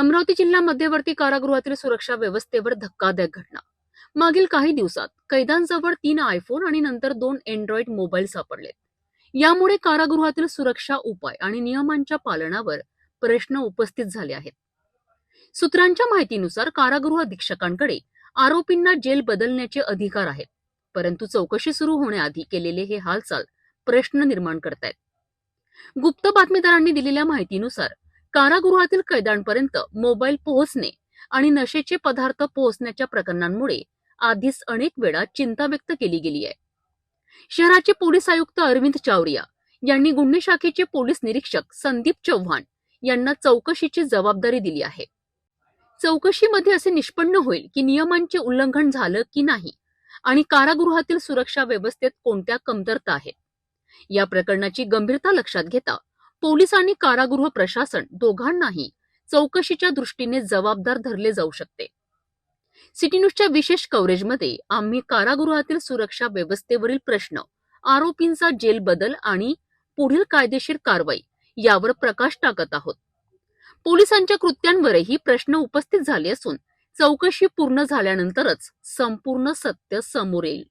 अमरावती जिल्हा मध्यवर्ती कारागृहातील सुरक्षा व्यवस्थेवर धक्कादायक घटना. मागील काही दिवसात कैद्यांजवळ तीन आयफोन आणि नंतर दोन अँड्रॉइड मोबाईल सापडले यामुळे कारागृहातील सुरक्षा उपाय आणि नियमांच्या पालनावर प्रश्न उपस्थित झाले आहेत. सूत्रांच्या माहितीनुसार कारागृह अधीक्षकांकडे आरोपींना जेल बदलण्याचे अधिकार आहेत परंतु चौकशी सुरू होण्याआधी केलेले हे हालचाल प्रश्न निर्माण करतायत. गुप्त बातमीदारांनी दिलेल्या माहितीनुसार कारागृहातील कैद्यांपर्यंत मोबाईल पोहोचणे आणि नशेचे पदार्थ पोहोचण्याच्या प्रकरणांमुळे आधीच अनेक वेळा चिंता व्यक्त केली गेली आहे. शहराचे पोलीस आयुक्त अरविंद चावरिया यांनी गुन्हे शाखेचे पोलीस निरीक्षक संदीप चव्हाण यांना चौकशीची जबाबदारी दिली आहे. चौकशीमध्ये असे निष्पन्न होईल की नियमांचे उल्लंघन झालं की नाही आणि कारागृहातील सुरक्षा व्यवस्थेत कोणत्या कमतरता आहेत? या प्रकरणाची गंभीरता लक्षात घेता पोलीस आणि कारागृह प्रशासन दोघांनाही चौकशीच्या दृष्टीने जबाबदार धरले जाऊ शकते. सिटी न्यूजच्या विशेष कव्हरेजमध्ये आम्ही कारागृहातील सुरक्षा व्यवस्थेवरील प्रश्न आरोपींचा जेल बदल आणि पुढील कायदेशीर कारवाई यावर प्रकाश टाकत आहोत. पोलिसांच्या कृत्यांवरही प्रश्न उपस्थित झाले असून चौकशी पूर्ण झाल्यानंतरच संपूर्ण सत्य समोर येईल.